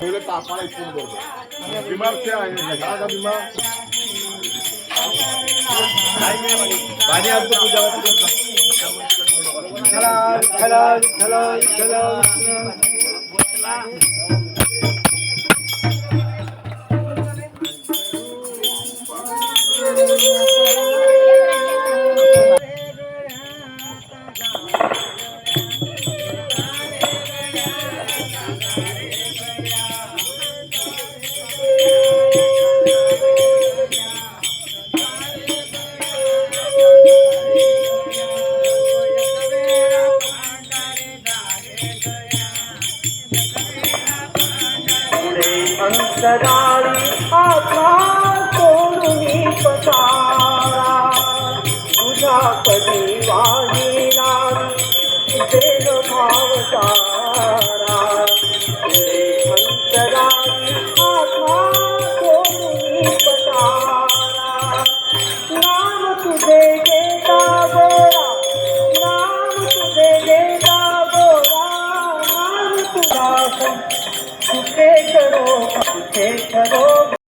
पहिले तापाला इथून बरोबर बिमार ते आहे घरा का बिमार पाणी आमचं पूजा चला चला चला चला अंतराळी आत्मा सोडून पसारा तुझा कधी वाणी नाही देव भाव सारा। पुढे आत्मा सोडून पसारा नाम तुझे घेता गोरा नाम तुझे घेता गोरा नाम तुझा 부채처럼 부채처럼.